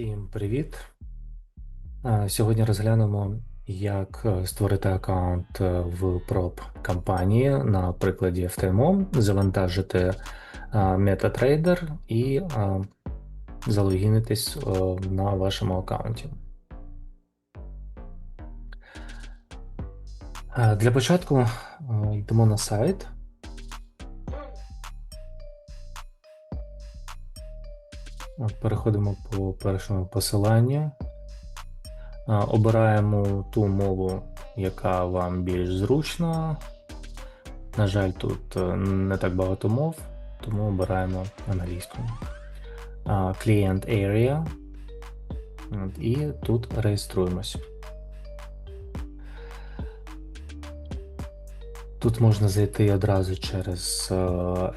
Всім привіт! Е, Сьогодні розглянемо, як е, створити аккаунт е, в проб кампанії на прикладі FTMO, завантажити MetaTrader і залогінитись на вашому аккаунті. Для початку йдемо на сайт. Переходимо по першому посиланню. Обираємо ту мову, яка вам більш зручна. На жаль, тут е, не так багато мов, тому обираємо англійську. Client Area. І тут реєструємось. Тут можна зайти одразу через е,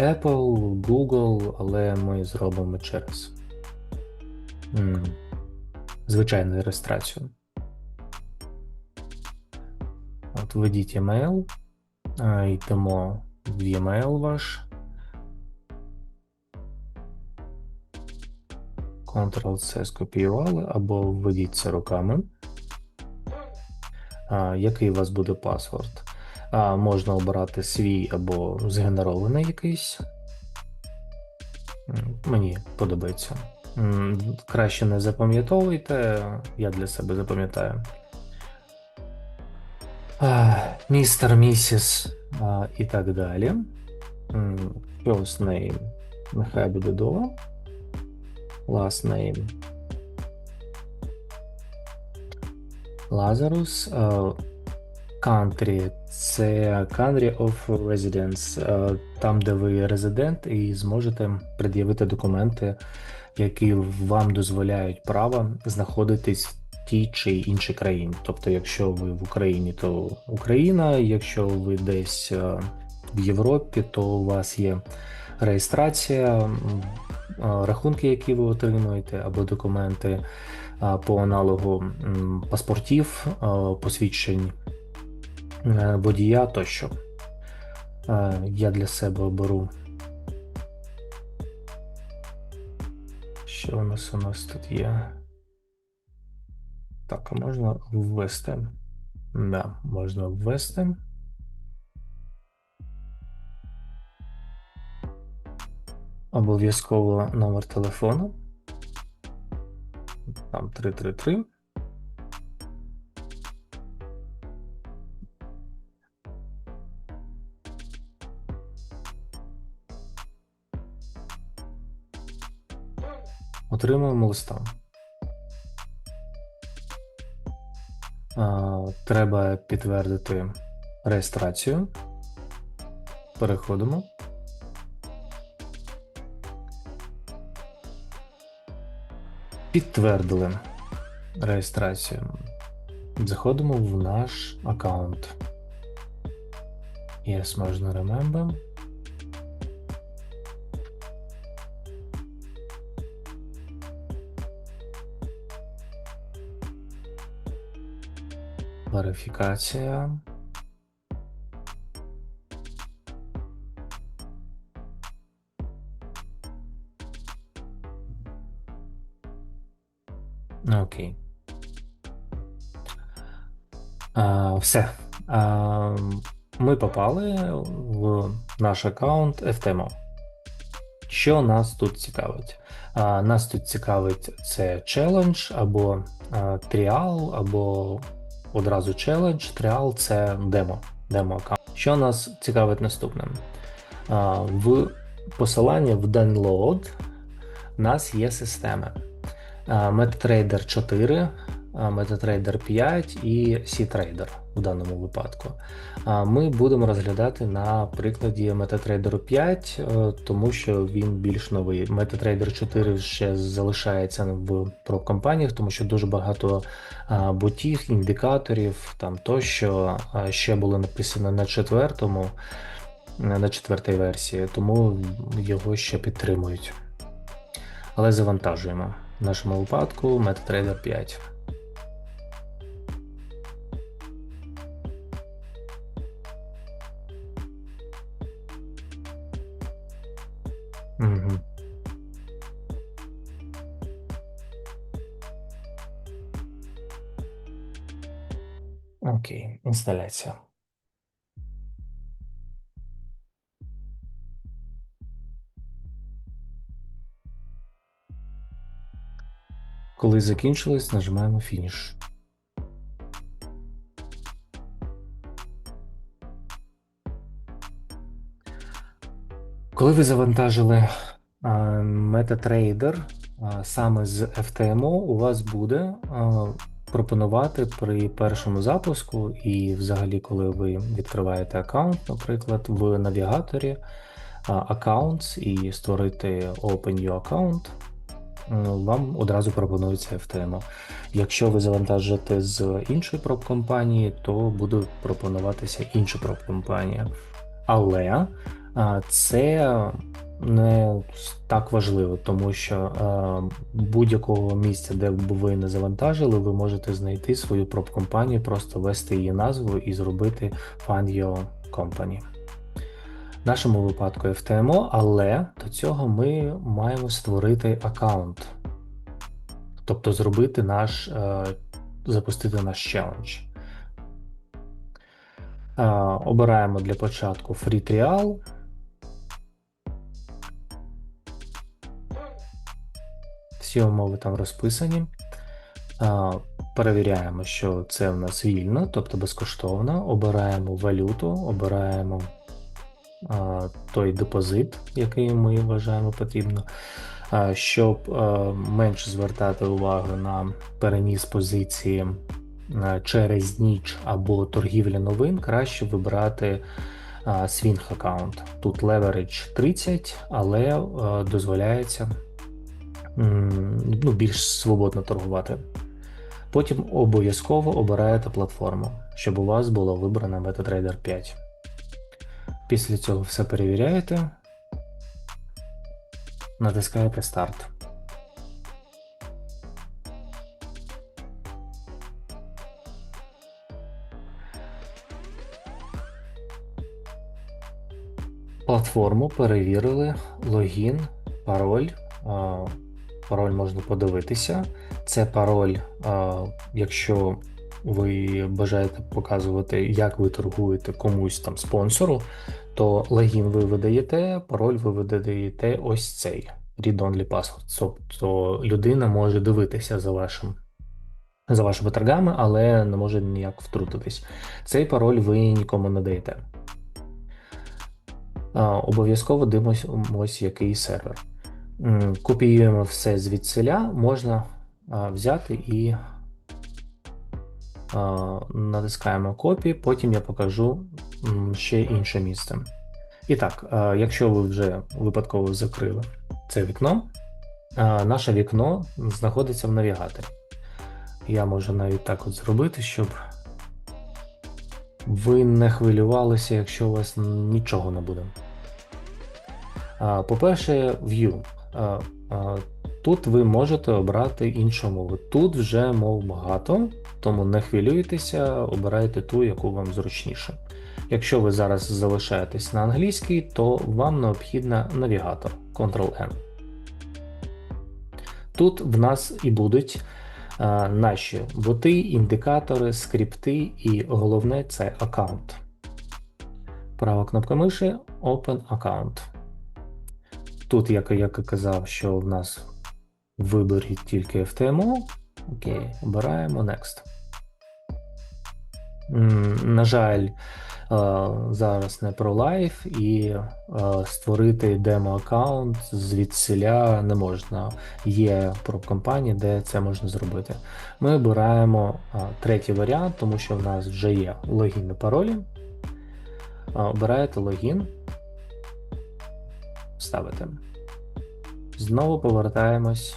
Apple, Google, але ми зробимо через звичайну реєстрацію. От введіть email, е, йдемо в e-mail ваш. Ctrl-C скопіювали або введіть це руками. А, Який у вас буде паспорт? А, Можна обирати свій або згенерований якийсь. Мені подобається. Краще не запам'ятовуйте, я для себе запам'ятаю. Містер, місіс і так далі. First name. Нехай буде Дова. Last name. Lazarus. Country це country of residence, там, де ви резидент, і зможете пред'явити документи, які вам дозволяють право знаходитись в тій чи іншій країні. Тобто, якщо ви в Україні, то Україна, якщо ви десь е, в Європі, то у вас є реєстрація, е, рахунки, які ви отримуєте, або документи е, по аналогу паспортів, посвідчень водія тощо. Я для себе оберу. Що у нас у нас тут є? Так, а можна ввести? Да, можна ввести. Обов'язково номер телефону. Там 333. Отримуємо листа. Треба підтвердити реєстрацію. Переходимо. Підтвердили реєстрацію. Заходимо в наш аккаунт. Yes, можна remember. Верифікація. Окей. А, все. А, ми попали в наш аккаунт FTMO. Що нас тут цікавить? А, нас тут цікавить це челендж або а, тріал, або одразу челендж. Тріал це демо. Демо аккаунт. Що нас цікавить наступним? В посиланні в download у нас є системи. MetaTrader 4, а, MetaTrader 5 і C-Trader в даному випадку. Ми будемо розглядати на прикладі MetaTrader 5, е, тому що він більш новий. MetaTrader 4 ще залишається в проб-компаніях, тому що дуже багато ботів, індикаторів там тощо ще було написано на четвертому, на четвертій версії, тому його ще підтримують. Але завантажуємо. В нашому випадку MetaTrader 5. Угу. Окей, інсталяція. Коли закінчились, нажимаємо фініш. Коли ви завантажили MetaTrader саме з FTMO, у вас буде пропонувати при першому запуску, і взагалі, коли ви відкриваєте аккаунт, наприклад, в навігаторі а, Accounts і створити Open New Account, вам одразу пропонується FTMO. Якщо ви завантажите з іншої проб-компанії, то буде пропонуватися інша проб-компанія. Але це не так важливо, тому що будь-якого місця, де б ви не завантажили, ви можете знайти свою проб-компанію, просто ввести її назву і зробити Find Your Company. В нашому випадку FTMO, але до цього ми маємо створити аккаунт, тобто зробити наш, е, запустити наш челендж. Е, Обираємо для початку Free Trial. Всі умови там розписані. Перевіряємо, що це в нас вільно, тобто безкоштовно. Обираємо валюту, обираємо той депозит, який ми вважаємо потрібно. Щоб менше звертати увагу на переніс позиції через ніч або торгівля новин, краще вибрати Swing аккаунт. Тут leverage 30, але дозволяється ну, більш свободно торгувати. Потім обов'язково обираєте платформу, щоб у вас було вибрано MetaTrader 5. Після цього все перевіряєте, натискаєте старт. Платформу перевірили, логін, пароль. Пароль можна подивитися. Це пароль, якщо ви бажаєте показувати, як ви торгуєте комусь там спонсору, то логін ви видаєте, пароль ви видаєте ось цей read-only password. Тобто людина може дивитися за вашим. За вашими торгами, але не може ніяк втрутитись. Цей пароль ви нікому не даєте. Обов'язково дивимось, який сервер. Копіюємо все звідсиля, можна взяти і натискаємо копії, потім я покажу ще інше місце. І так, якщо ви вже випадково закрили це вікно, наше вікно знаходиться в навігаторі. Я можу навіть так от зробити, щоб ви не хвилювалися, якщо у вас нічого не буде. По-перше, View. Тут ви можете обрати іншу мову. Тут вже мов багато, тому не хвилюйтеся, обирайте ту, яку вам зручніше. Якщо ви зараз залишаєтесь на англійській, то вам необхідно навігатор Ctrl-N. Тут в нас і будуть а, наші боти, індикатори, скрипти, і головне це аккаунт. Права кнопка миші Open Account. Тут, як я казав, що в нас в виборі тільки FTMO. Окей, обираємо Next. На жаль, е, зараз не про лайф і е, створити демо-аккаунт звідсиля не можна. Є про компанії, де це можна зробити. Ми обираємо е, третій варіант, тому що в нас вже є логін і паролі. Обираєте логін, ставите. Знову повертаємось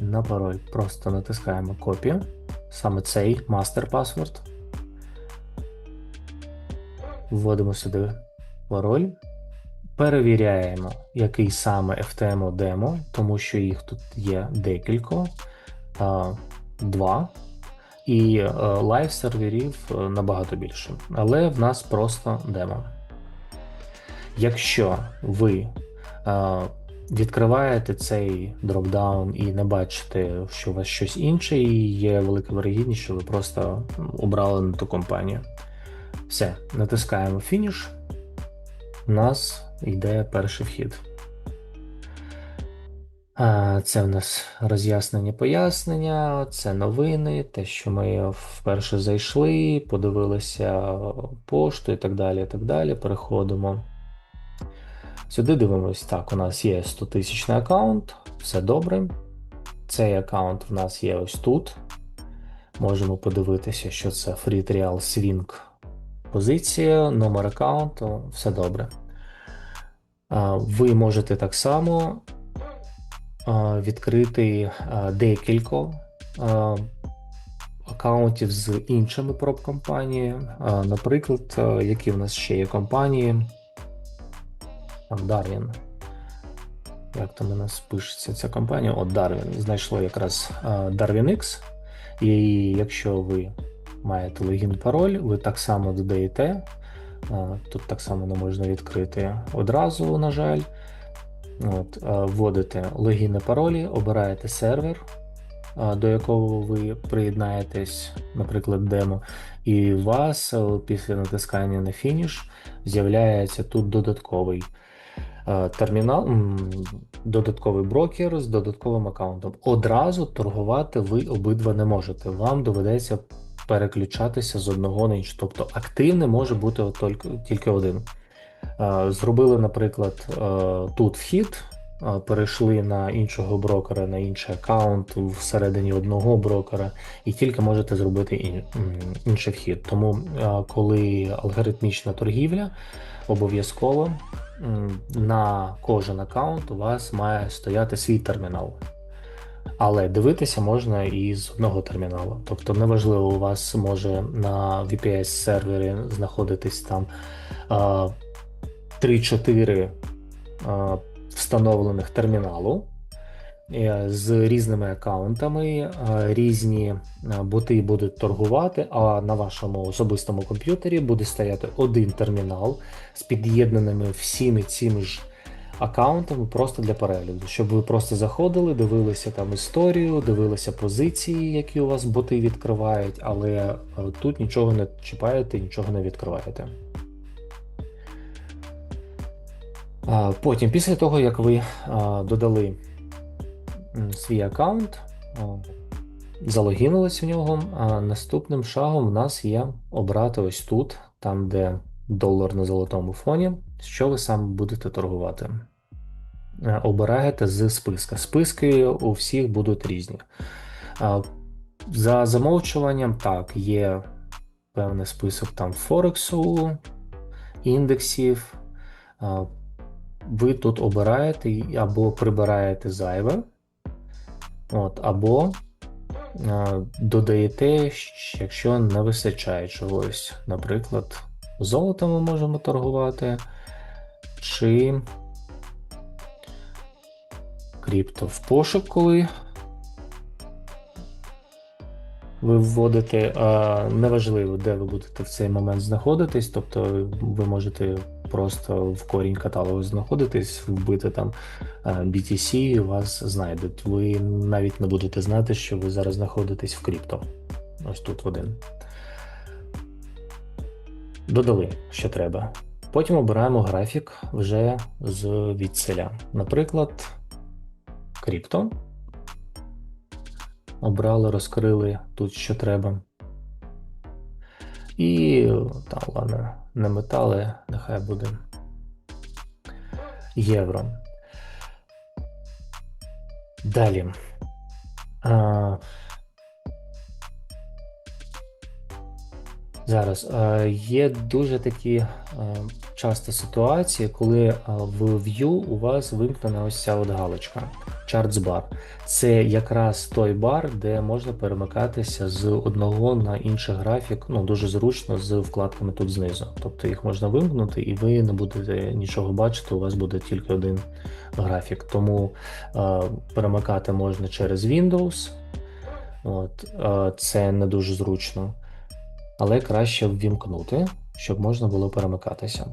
на пароль. Просто натискаємо копію, саме цей master password. Вводимо сюди пароль. Перевіряємо, який саме FTMO демо, тому що їх тут є декілька, два. І лайв серверів е, набагато більше. Але в нас просто демо. Якщо ви а, відкриваєте цей дропдаун і не бачите, що у вас щось інше, і є велика вирогідність, що ви просто обрали не ту компанію. Все, натискаємо фініш. У нас йде перший вхід. Це в нас роз'яснення пояснення, це новини, те, що ми вперше зайшли, подивилися пошту і так далі. і так далі. Переходимо. Сюди дивимось, так, у нас є 100 тисячний аккаунт, все добре. Цей аккаунт в нас є ось тут. Можемо подивитися, що це Free Trial Swing позиція, номер аккаунту, все добре. Ви можете так само відкрити декілька аккаунтів з іншими проб-компаніями. Наприклад, які в нас ще є компанії. Там Darwin. Як там у нас пишеться ця компанія? От Darwin. Знайшло якраз а, DarwinX. І якщо ви маєте логін пароль, ви так само додаєте. Тут так само не можна відкрити одразу, на жаль. От, Вводите логін і паролі, обираєте сервер, до якого ви приєднаєтесь, наприклад, демо, і у вас після натискання на фініш з'являється тут додатковий термінал, додатковий брокер з додатковим аккаунтом. Одразу торгувати ви обидва не можете. Вам доведеться переключатися з одного на інший. Тобто активний може бути тільки, один. Е, Зробили, наприклад, е, тут вхід, е, перейшли на іншого брокера, на інший аккаунт всередині одного брокера, і тільки можете зробити інший вхід. Тому, е, коли алгоритмічна торгівля, обов'язково на кожен аккаунт у вас має стояти свій термінал. Але дивитися можна і з одного терміналу. Тобто, неважливо, у вас може на VPS-сервері знаходитись там а, 3-4 а, встановлених терміналу з різними аккаунтами, різні боти будуть торгувати, а на вашому особистому комп'ютері буде стояти один термінал з під'єднаними всіми цими ж аккаунтами просто для перегляду, щоб ви просто заходили, дивилися там історію, дивилися позиції, які у вас боти відкривають, але е, тут нічого не чіпаєте, нічого не відкриваєте. Потім, після того, як ви додали свій аккаунт, залогінились в нього, а наступним шагом в нас є обрати ось тут, там, де долар на золотому фоні, що ви саме будете торгувати. Е, Обираєте з списка. Списки у всіх будуть різні. За замовчуванням, так, є певний список там Форексу, індексів. Ви тут обираєте або прибираєте зайве, от, або а, додаєте, якщо не вистачає чогось. Наприклад, золотом ми можемо торгувати, чи крипто в пошук, коли ви вводите, а, неважливо, де ви будете в цей момент знаходитись, тобто ви можете просто в корінь каталогу знаходитись, вбити там BTC, і вас знайдуть. Ви навіть не будете знати, що ви зараз знаходитесь в крипто. Ось тут один. Додали, що треба. Потім обираємо графік вже з відселя. Наприклад, крипто. Обрали, розкрили тут, що треба. І там, ладно, не метали, нехай буде євро. Далі. А, Зараз е, є дуже такі е, часто ситуації, коли е, в View у вас вимкнена ось ця от галочка Charts Bar. Це якраз той бар, де можна перемикатися з одного на інший графік. Ну дуже зручно з вкладками тут знизу. Тобто їх можна вимкнути, і ви не будете нічого бачити. У вас буде тільки один графік. Тому перемикати можна через Windows. От, це не дуже зручно але краще ввімкнути, щоб можна було перемикатися.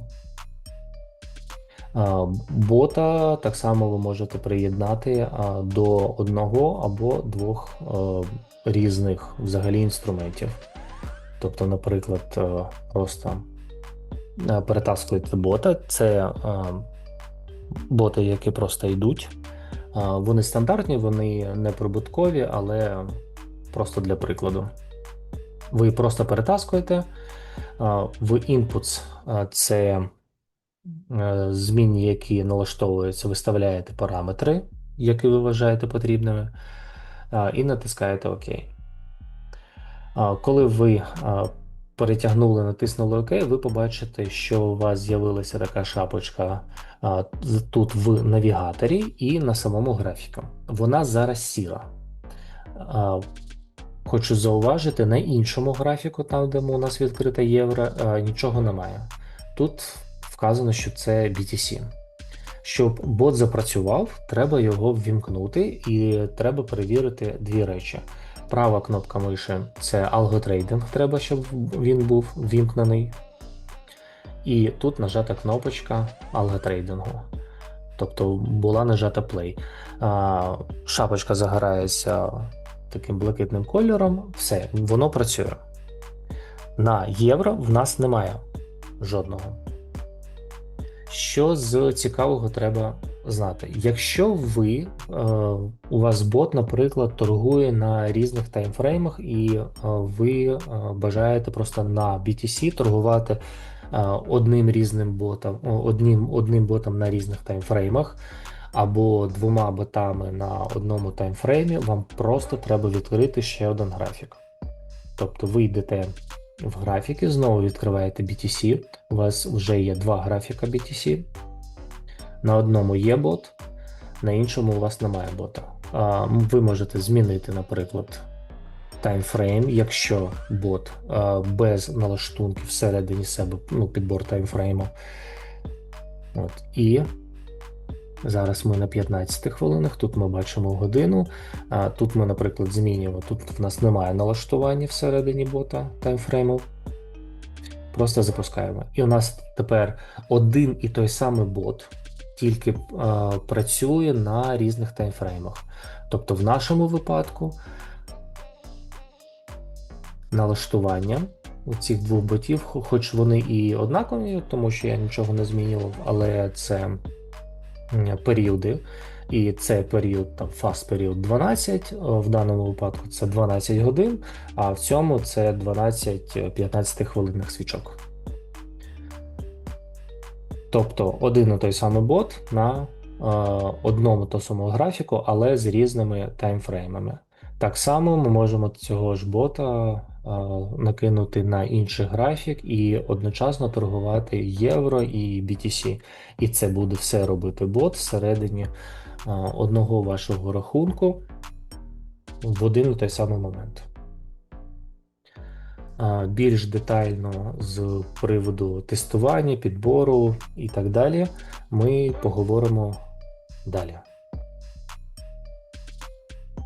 Бота так само ви можете приєднати до одного або двох різних взагалі інструментів. Тобто, наприклад, просто перетаскуєте бота, це боти, які просто йдуть. Вони стандартні, вони не прибуткові, але просто для прикладу. Ви просто перетаскуєте. В inputs це е, змінні, які налаштовуються, виставляєте параметри, які ви вважаєте потрібними, і натискаєте ОК. Коли ви перетягнули, натиснули ОК, ви побачите, що у вас з'явилася така шапочка тут в навігаторі і на самому графіку. Вона зараз сіра. Хочу зауважити, на іншому графіку, там, де у нас відкрита євро, нічого немає. Тут вказано, що це BTC. Щоб бот запрацював, треба його ввімкнути, і треба перевірити дві речі. Права кнопка миші це алготрейдинг, треба, щоб він був ввімкнений. І тут нажата кнопочка алготрейдингу. Тобто була нажата play. Шапочка загорається таким блакитним кольором. Все, воно працює. На євро в нас немає жодного. Що з цікавого треба знати? Якщо ви, е, у вас бот, наприклад, торгує на різних таймфреймах, і е, ви е, бажаєте просто на BTC торгувати одним різним ботом, одним, одним ботом на різних таймфреймах, або двома ботами на одному таймфреймі, вам просто треба відкрити ще один графік. Тобто ви йдете в графіки, знову відкриваєте BTC. У вас вже є два графіка BTC. На одному є бот, на іншому у вас немає бота. Ви можете змінити, наприклад, таймфрейм, якщо бот без налаштунків всередині себе, ну, підбор таймфрейму. От, і зараз ми на 15 хвилинах, тут ми бачимо годину. А, Тут ми, наприклад, змінюємо. Тут в нас немає налаштування всередині бота таймфрейму. Просто запускаємо. І у нас тепер один і той самий бот, тільки е, працює на різних таймфреймах. Тобто, в нашому випадку налаштування у цих двох ботів, хоч вони і однакові, тому що я нічого не змінював, але це періоди. І це період, там, фаст період 12, в даному випадку це 12 годин, а в цьому це 12 15 хвилинних свічок. Тобто один і той самий бот на е, одному то самому графіку, але з різними таймфреймами. Так само ми можемо цього ж бота е, накинути на інший графік і одночасно торгувати євро і BTC. І це буде все робити бот всередині одного вашого рахунку в один і той самий момент. Більш детально з приводу тестування, підбору і так далі ми поговоримо далі.